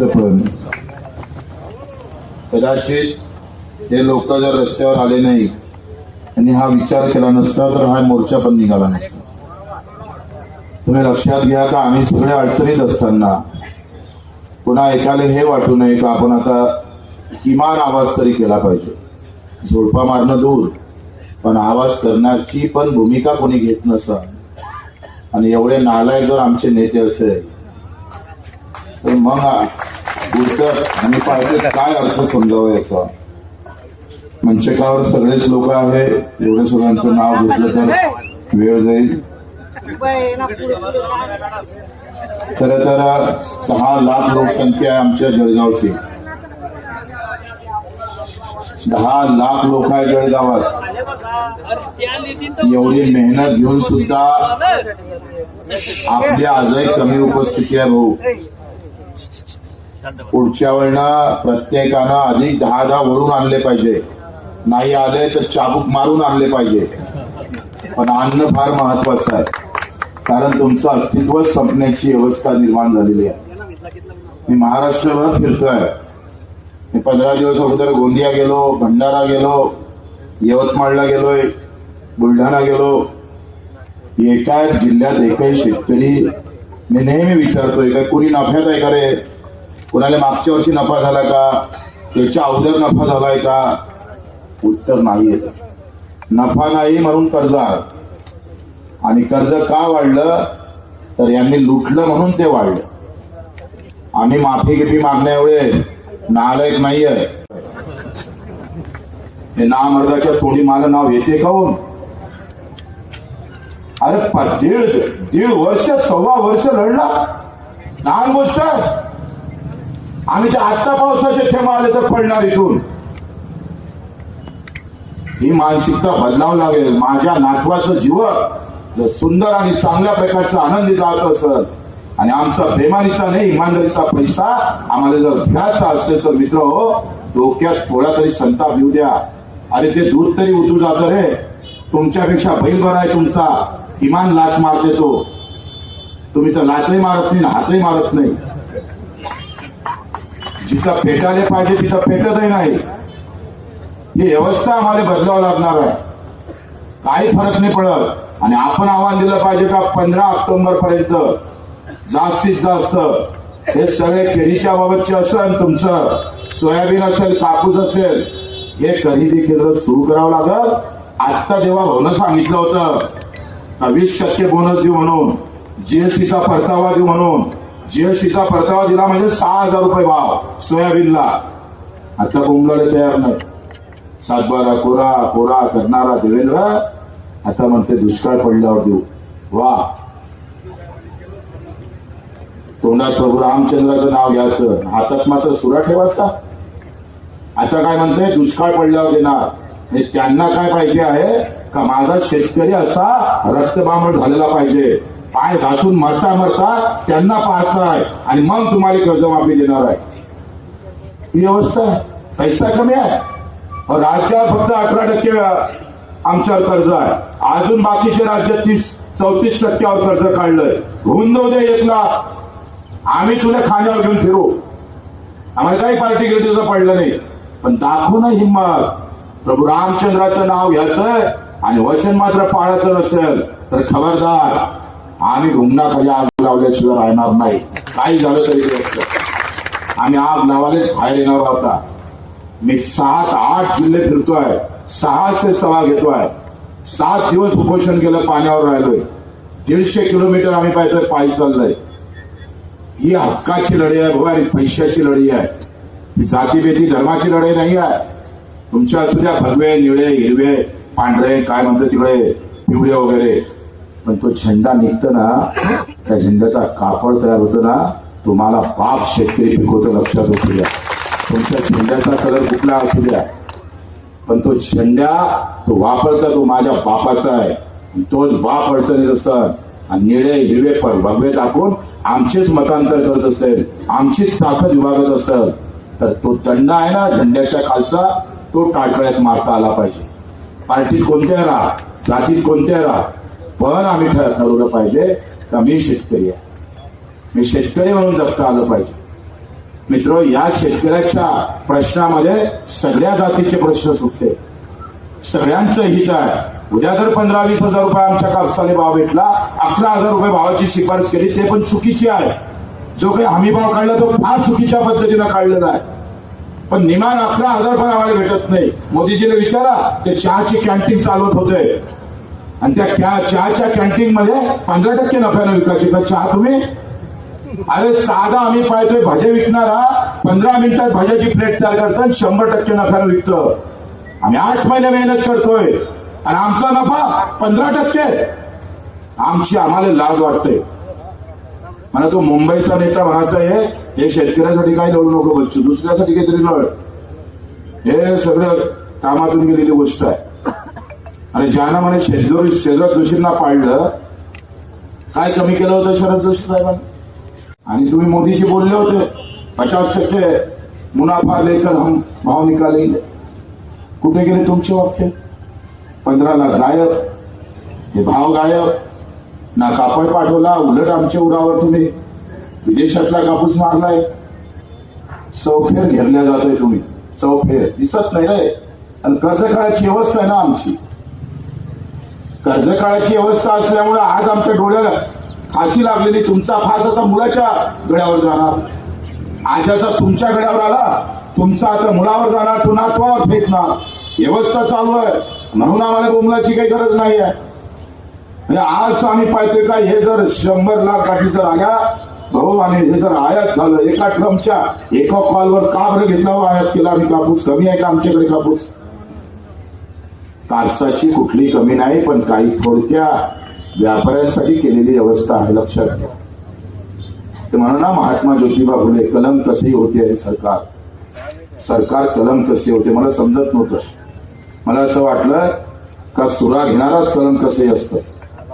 त्यांच्या पण. कदाचित हे लोक जर रस्त्यावर आले नाही आणि हा विचार केला नसता तर हा मोर्चा पण निघाला नसता. तुम्ही लक्षात घ्या का आम्ही सगळे अडचणीत असताना पुन्हा एकाला हे वाटू नये का आपण आता किमान आवाज तरी केला पाहिजे. झोडपा मारणं दूर पण आवाज करण्याची पण भूमिका कोणी घेत नसा आणि एवढे नालायक जर आमचे नेते असेल तर मग उलट आणि पाहिजे काय अर्थ समजावं याचा? मंचकावर सगळेच लोक आहे एवढे सगळ्यांचं नाव घेतलं तर वेळ जाईल. खर तर दहा लाख लोकसंख्या आहे आमच्या जळगावची. दहा लाख लोक आहे जळगावात. एवढी मेहनत घेऊन सुद्धा आपली आजही कमी उपस्थिती आहे भाऊ. पुढच्या वेळेला प्रत्येकानं आधी दहा दहा वळून आणले पाहिजे. नाही आले तर चाबूक मारून आणले पाहिजे. पण अन्न फार महत्वाचं आहे. कारण तुमचं अस्तित्व संपण्याची व्यवस्था निर्माण झालेली आहे. मी महाराष्ट्रभर फिरतोय. मी पंधरा दिवस अगोदर गोंदिया गेलो भंडारा गेलो यवतमाळला गेलोय बुलढाणा गेलो. एका जिल्ह्यात एकही शेतकरी मी नेहमी विचारतोय का कुणी नफ्यात आहे का रे? कुणाला मागच्या वर्षी नफा झाला का? त्याच्या अवधर नफा झालाय का? उत्तर नाही येत नफा नाही म्हणून कर्ज आहे आणि कर्ज का वाढलं? तर यांनी लुटलं म्हणून ते वाढलं. आम्ही माफी गिफी मागण्या एवढे नालायक नाही आहे हे नामर्दाच्या तोंडी माझं नाव येते काहून हो? अरे दीड दीड वर्ष सव्वा वर्ष लढला. लहान गोष्ट आहे. आम्ही ते आत्ता पावसाचे थेंब आले तर पडणार इथून. ही मानसिकता बदलावं लागेल. माझ्या नातवाचं जीवन जर सुंदर आणि चांगल्या प्रकारचा आनंदी जात असेल आणि आमचा बेमानीचा नाही इमानदारीचा पैसा आम्हाला जर घ्यायचा असेल तर मित्र हो डोक्यात थोडा तरी संताप येऊ द्या. अरे ते दूध तरी उतरू जात रे. तुमच्यापेक्षा बैल बरा आहे तुमचा. इमान लाट मारते तो. तुम्ही तर लाटही मारत नाही हातही मारत नाही. जिथं पेटायला पाहिजे तिथं पेटतही नाही. ही व्यवस्था आम्हाला बदलावं लागणार आहे. काही फरक नाही पडत. आणि आपण आव्हान दिलं पाहिजे का पंधरा ऑक्टोबर पर्यंत जास्तीत जास्त. हे सगळे केळीच्या बाबतचे असेल तुमचं सोयाबीन असेल कापूस असेल हे खरेदी केंद्र सुरू करावं लागल. आत्ता जेव्हा भाऊनं सांगितलं होतं वीस टक्के बोनस देऊ म्हणून जीएसटीचा परतावा देऊ म्हणून जीएसटीचा परतावा दिला म्हणजे सहा हजार रुपये भाव सोयाबीनला. आता बोंबलाले तयार नाही. सातबारा कोरा कोरा करणारा देवेंद्र आता म्हणते दुष्काळ पडल्यावर देऊ. वा. तोंडात प्रभू रामचंद्राचं नाव घ्यायचं. हातात मात्र सुरा ठेवायचा. आता काय म्हणते? दुष्काळ पडल्यावर देणार. हे त्यांना काय पाहिजे आहे? का माझा शेतकरी असा रक्तबांबळ झालेला पाहिजे. पाय घासून मरता मरता त्यांना पाहताय आणि मग तुम्हाला कर्जमाफी देणार आहे. ही व्यवस्था आहे. पैसा कमी आहे. राज्यात फक्त अठरा टक्के आमच्यावर कर्ज आहे. अजून बाकीचे राज्य तीस चौतीस टक्क्यावर कर्ज काढलंय. होऊन जाऊ दे एक लाख. आम्ही तुला खांद्यावर घेऊन फिरू. आम्हाला काही पार्टी गिर्टीचं पडलं नाही. पण दाखवू ना हिंमत प्रभू रामचंद्राचं नाव घ्यायचं आणि वचन मात्र पाळायचं नसेल तर खबरदार. आम्ही घुमनाखाली आग लावल्याशिवाय राहणार नाही. काही झालं तरी असतं. आम्ही आग लावायला बाहेर येणार होता मी सात आठ जिल्हे फिरतोय. सहाशे सभा घेतोय. सात दिवस उपोषण केलं पाण्यावर राहिलोय. दीडशे किलोमीटर आम्ही पाहिजे पायी चाललंय. ही हक्काची लढाई आहे भाऊ आणि पैशाची लढाई आहे. ही जातीभेदी धर्माची लढाई नाही आहे. तुमच्या असू द्या भगवे निळे हिरवे पांढरे काय म्हणतो तिकडे पिवळे वगैरे. पण तो झेंडा निघतो ना त्या झेंड्याचा कापड तयार होतो ना तुम्हाला बाप शेतकरी पिकवतो लक्षात असू द्या. तुमच्या झेंड्याचा कलर कुठला असू द्या. पण तो झेंडा तो वापरता तो माझ्या बापाचा आहे. तोच बाप अडचणीत असत आणि निळे हिरवे पण भगवे दाखवून आमचेच मतांतर करत असेल आमचीच ताकद विभागत असेल तर तो दंड आहे ना झेंड्याच्या खालचा तो टाळकळ्यात मारता आला पाहिजे. पार्टीत कोणत्या राहा? जातीत कोणत्या राहा? पण आम्ही ठरवलं पाहिजे का मी शेतकरी आहे. मी शेतकरी म्हणून जगता आलं पाहिजे. मित्र या शेतकऱ्याच्या प्रश्नामध्ये सगळ्या जातीचे प्रश्न सुटते सगळ्यांचं हित आहे. उद्या जर पंधरा वीस हजार रुपये आमच्या कापसाने भाव भेटला अकरा हजार रुपये भावाची शिफारस केली ते पण चुकीची आहे. जो काही हमी भाव काढला तो फार चुकीच्या पद्धतीनं काढलेला आहे. पण निमान अकरा हजार पण आम्हाला भेटत नाही. मोदीजीने विचारा ते चहाची कॅन्टीन चालवत होते. आणि त्या त्या चहाच्या कॅन्टीन मध्ये पंधरा टक्के नफ्यानं विकायची. का चहा तुम्ही अरे साधा आम्ही पाहतोय भाज्या विकणारा पंधरा मिनिटात भाज्याची प्लेट तयार करतो आणि शंभर टक्के नफ्यानं विकतं आम्ही आठ महिने मेहनत करतोय. आणि आमचा नफा पंधरा टक्के. आमची आम्हाला लाज वाटते. मला तो मुंबईचा नेता म्हणायचा आहे हे शेतकऱ्यासाठी काय लढू नको बच्चू दुसऱ्यासाठी काहीतरी लढ हे सगळं कामातून गेलेली गोष्ट आहे. आणि ज्यांना म्हणे शेजोरी शरद जोशींना पाळलं काय कमी केलं होतं शरद जोशी साहेबांनी? आणि तुम्ही मोदीजी बोलले होते पचास टक्के मुनाफा लेकर हम भाव निकालेंगे. कुठे गेले तुमचे वाक्य? पंधरा लाख गायब. हे भाव गायब. ना कापड पाठवला उलट आमच्या उरावर तुम्ही विदेशातला कापूस मारलाय. चौफेर घेरल्या जातोय तुम्ही. चौफेर. दिसत नाही रे. आणि कर्ज काळाची व्यवस्था आहे ना आमची. कर्ज काळाची व्यवस्था असल्यामुळे आज आमच्या डोळ्याला फाशी लागलेली. तुमचा फास आता मुलाच्या गळ्यावर जाणार. आजाचा तुमच्या गळ्यावर आला. तुमचा आता मुलावर जाणार. तो नातवावर फेकणार. व्यवस्था चालू आहे. म्हणून आम्हाला बोमलाची काही गरज नाही आहे. म्हणजे आज आम्ही पाहतोय का हे जर शंभर लाख गाठी जर आल्या भाऊ आणि हे जर आयात झालं एका ट्रमच्या एका कॉलवर का बरं घेतला हो आयात केला आम्ही कापूस? कमी आहे का आमच्याकडे कापूस? कापसाची कुठली कमी नाही पण काही थोडक्या व्यापाऱ्यांसाठी केलेली व्यवस्था आहे. लक्षात घ्या. ते म्हणून ना महात्मा ज्योतिबा फुले कलम कसे होते हे सरकार. सरकार कलम कसे होते मला समजत नव्हतं. मला असं वाटलं का सुरा घेणाराच कलम कसंही असतं.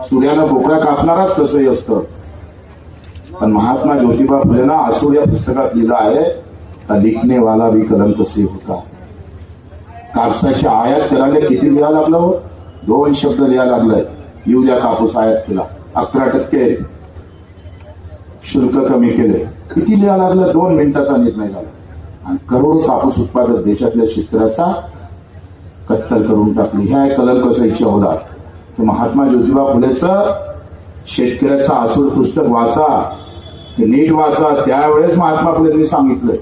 सूर्यानं बोकड्या कापणाराच कसंही असतं. पण महात्मा ज्योतिबा फुले ना आसूर या पुस्तकात लिहिलं आहे का लिखने वाला भी कलम कसे होता. कापसाची आयात करायला किती लिहा लागलं हो? दोन शब्द लिहा लागलाय. येऊ द्या कापूस आयात केला. अकरा टक्के शुल्क कमी केले किती लिहा लागलं? दोन मिनिटाचा निर्णय झाला. आणि करोडो कापूस उत्पादक देशातल्या शेतकऱ्याचा कत्तल करून टाकली. ह्या कलर कसाईची अवलाद ते महात्मा ज्योतिबा फुलेचं शेतकऱ्याचं आसूड पुस्तक वाचा. नीट वाचा. त्यावेळेस महात्मा फुलेंनी सांगितलंय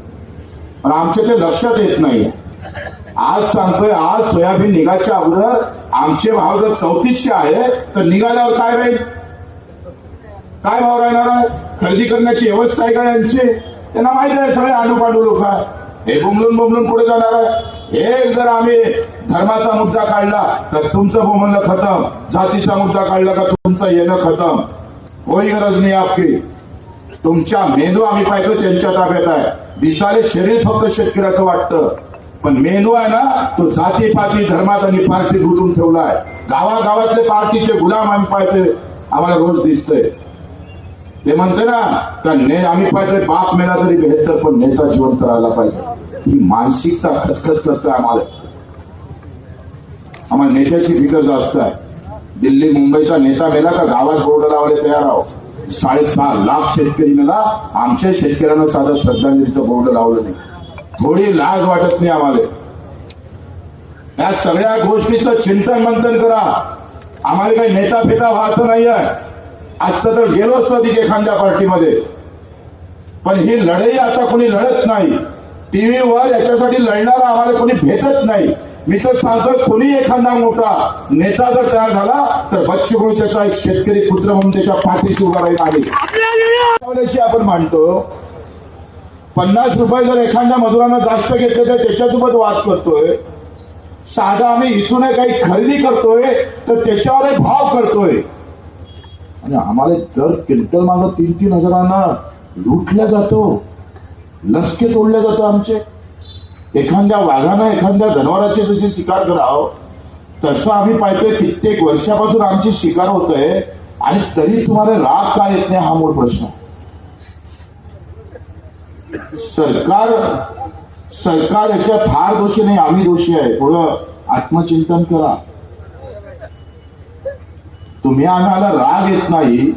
पण आमच्या ते लक्षात येत नाहीये आज सांगतोय आज सोयाबीन निघायच्या अगोदर आमचे भाव जर चौतीसशे आहे तर निघाल्यावर काय राहील? काय भाव राहणार आहे? खरेदी करण्याची व्यवस्था आहे का यांची? त्यांना माहिती आहे सगळे आडूपाडू लोक आहे. हे बुमलून बुमलून पुढे जाणार आहे. हे जर आम्ही धर्माचा मुद्दा काढला तर तुमचं बोमलणं खतम. जातीचा मुद्दा काढला का तुमचं येणं खतम. होई गरज नाही आपली तुमच्या मेंदू आम्ही पाहिजे त्यांच्या ताब्यात आहे. दिशाले शरीर फक्त शेतकऱ्याचं वाटतं. पण मेंदू आहे ना तो जाती पाती धर्मात आणि पार्टी गुंतून ठेवलाय. गावागावातले पार्टीचे गुलाम आम्ही पाहतोय. आम्हाला रोज दिसतंय. ते म्हणते ना का ने आम्ही पाहिजे बाप मेला तरी बेहतर पण नेता जिवंत राहायला पाहिजे. ही मानसिकता खतखत करते आम्हाला. आम्हाला नेत्याची फिकर जास्त आहे. दिल्ली मुंबईचा नेता मेला का गावात बोर्ड लावले तयार आहो? साडेसहा लाख शेतकरी मेला. आमच्या शेतकऱ्यांना साधं श्रद्धांजलीचं बोर्ड लावलं नाही. थोडी लाज वाटत नाही आम्हाला. या सगळ्या गोष्टीचं चिंतन मंथन करा. आम्हाला काही नेता फेता व्हायचं नाही आहे असतं तर गेलो असतो एखाद्या पार्टीमध्ये. पण ही लढाई आता कोणी लढत नाही. टीव्हीवर याच्यासाठी लढणारा आम्हाला कोणी भेटत नाही. मी तर सांगतो कोणी एखादा मोठा नेता जर तयार झाला तर बच्चू त्याचा एक शेतकरी पुत्र म्हणून त्याच्या पाठीशी उभा राहील आहे आपण मांडतो पन्नास रुपये जर एखाद्या मजुरानं जास्त घेतले तर त्याच्यासोबत वाद करतोय. साधा आम्ही इथून काही खरेदी करतोय तर त्याच्यावर भाव करतोय. आणि आम्हाला दर क्विंटल मागं तीन तीन हजारांना लुटल्या जातो. लसके तोडले जातो आमचे. एखाद्या वाघानं एखाद्या जनावराची जशी शिकार करावं तसं आम्ही पाहतोय कित्येक वर्षापासून आमची शिकार होतोय आणि तरी तुम्हाला राग का येत नाही हा मूळ प्रश्न. सरकार सरकार याच्या फार दोषी नाही आम्ही दोषी आहे. थोडं आत्मचिंतन करा. तुम्ही आम्हाला राग येत नाही.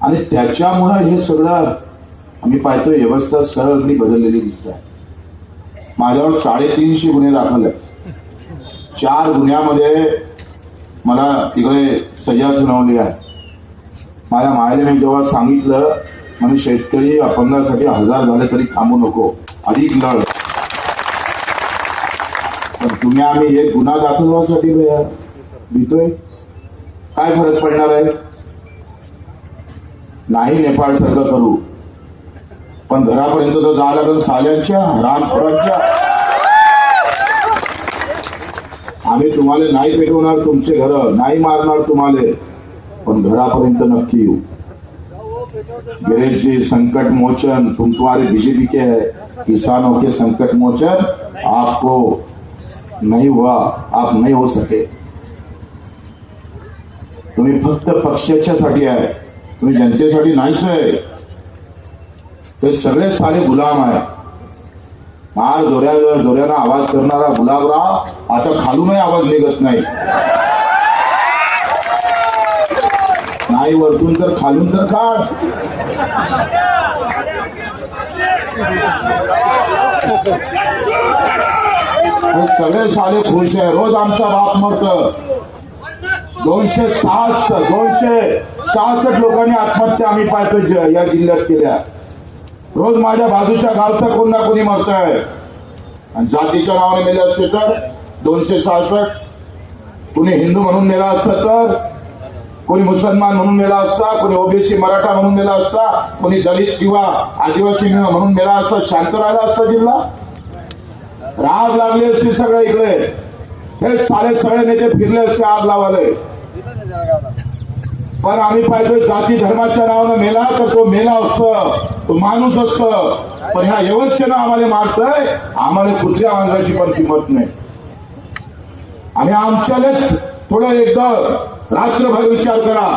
आणि त्याच्यामुळं हे सगळं आम्ही पाहतोय व्यवस्था सगळी बदललेली दिसत. आहे माझ्यावर साडेतीनशे गुन्हे दाखल आहेत. चार गुन्ह्यामध्ये मला तिकडे सजा सुनावली आहे. माझ्या मायेने मी जेव्हा सांगितलं आणि शेतकरी अपंगासाठी हजार झाले तरी थांबू नको. अधिक लढ पण तुम्ही आम्ही एक गुन्हा दाखल व्हायसाठी भीतोय? काय फरक पडणार आहे? नाही नेपाळ सारखं करू. पण घरापर्यंत तर जावं लागेल साल्यांच्या रानखोरांच्या आम्ही तुम्हाला नाही पेटवणार तुमचे घर नाही मारणार तुम्हाला. पण घरापर्यंत नक्की येऊ. गिरीश जी संकट मोचन तुम तुम्हारे बीजेपी के किसानों के संकट मोचन आपको नहीं हुआ आप नहीं हो सके। तुम्ही फक्त पक्षाच्यासाठी आहे तुम्ही जनतेसाठी नाहीच आहे ते सगळे सारे गुलाम आहे फार जोऱ्या जोऱ्यानं आवाज करणारा गुलाबराव आता खालूनही आवाज निघत नाही. नाही वरतून तर खालून तर काढ. सगळे साले खुश आहे. रोज आमचा बाप मरत. दोनशे सहासष्ट दोनशे सहासष्ट लोकांनी आत्महत्या आम्ही पाहतो या जिल्ह्यात केल्या. रोज माझ्या बाजूच्या गावचा कोण ना कोणी मरत आहे आणि जातीच्या नावाने मेले असते तर दोनशे सहासष्ट. कुणी हिंदू म्हणून मेला असतं तर कोणी मुसलमान म्हणून मेला असता कोणी ओबीसी मराठा म्हणून मेला असता कोणी दलित किंवा आदिवासी म्हणून मेला असता शांत राहिला असता जिल्हा? राग लागली असती सगळे इकडे. हे सारे सगळे नेते फिरले असते आग लावाले पण आम्ही पाहिजे जाती धर्माच्या नावानं मेला तर तो मेला असतं. तो माणूस असत. पण ह्या व्यवस्थेनं आम्हाला मारतय आम्हाला कुत्र्या मांजराची पण किंमत नाही. आणि आमच्यालाच थोडं एकदा रात्रभर विचार करा